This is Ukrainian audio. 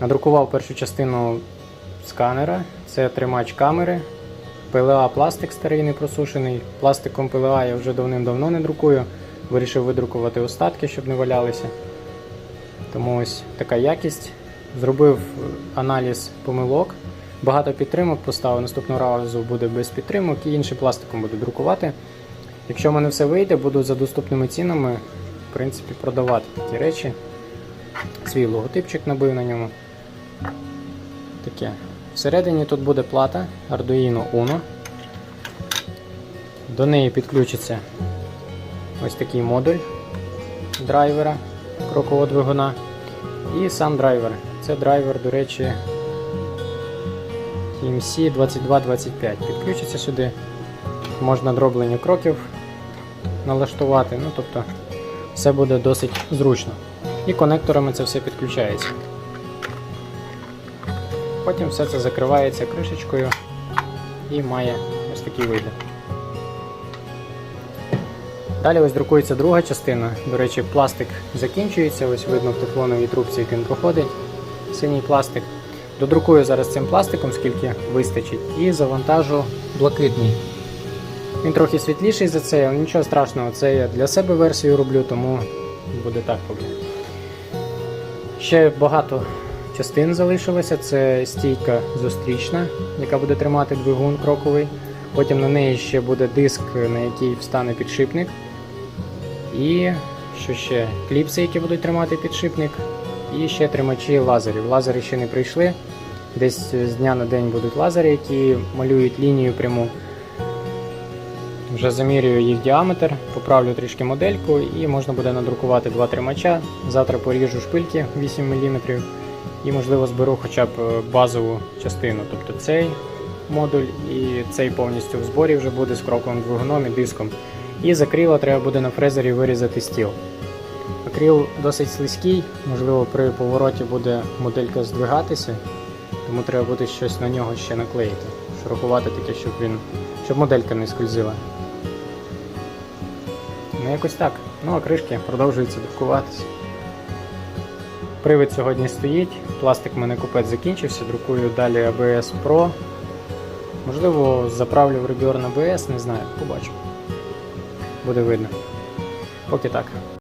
Надрукував першу частину сканера, це тримач камери, PLA пластик старий не просушений. Пластиком PLA я вже давним-давно не друкую. Вирішив видрукувати остатки, щоб не валялися. Тому ось така якість. Зробив аналіз помилок. Багато підтримок поставив. Наступного разу буде без підтримок і іншим пластиком буду друкувати. Якщо в мене все вийде, буду за доступними цінами в принципі, продавати такі речі. Свій логотипчик набив на ньому. Таке. Всередині тут буде плата Arduino Uno. До неї підключиться ось такий модуль драйвера крокового двигуна. І сам драйвер. Це драйвер, до речі, TMC 2225. Підключиться сюди. Можна дроблення кроків налаштувати. Ну, тобто, все буде досить зручно. І конекторами це все підключається. Потім все це закривається кришечкою і має ось такий вигляд. Далі ось друкується друга частина. До речі, пластик закінчується, ось видно в тефлоновій трубці, як він проходить. Синій пластик. Додрукую зараз цим пластиком, скільки вистачить, і завантажу блакитний. Він трохи світліший за цей, але нічого страшного, це я для себе версію роблю, тому буде так поки. Ще багато частин залишилося. Це стійка зустрічна, яка буде тримати двигун кроковий. Потім на неї ще буде диск, на який встане підшипник. І що ще? Кліпси, які будуть тримати підшипник. І ще тримачі лазерів. Лазери ще не прийшли. Десь з дня на день будуть лазери, які малюють лінію пряму. Вже замірюю їх діаметр, поправлю трішки модельку і можна буде надрукувати два тримача. Завтра поріжу шпильки 8 мм і, можливо, зберу хоча б е, базову частину. Тобто цей модуль і цей повністю в зборі вже буде з кроковим двигуном і диском. І за крила треба буде на фрезері вирізати стіл. Акрил досить слизький, можливо, при повороті буде моделька здвигатися, тому треба буде щось на нього ще наклеїти. Шурупувати таке, щоб він, щоб моделька не скользила. Ну, якось так. Ну а кришки продовжуються друкуватися. Привид сьогодні стоїть, пластик в мене купець закінчився, друкую далі ABS Pro. Можливо, заправлю в регіон ABS, не знаю, побачу. Буде видно. Поки так.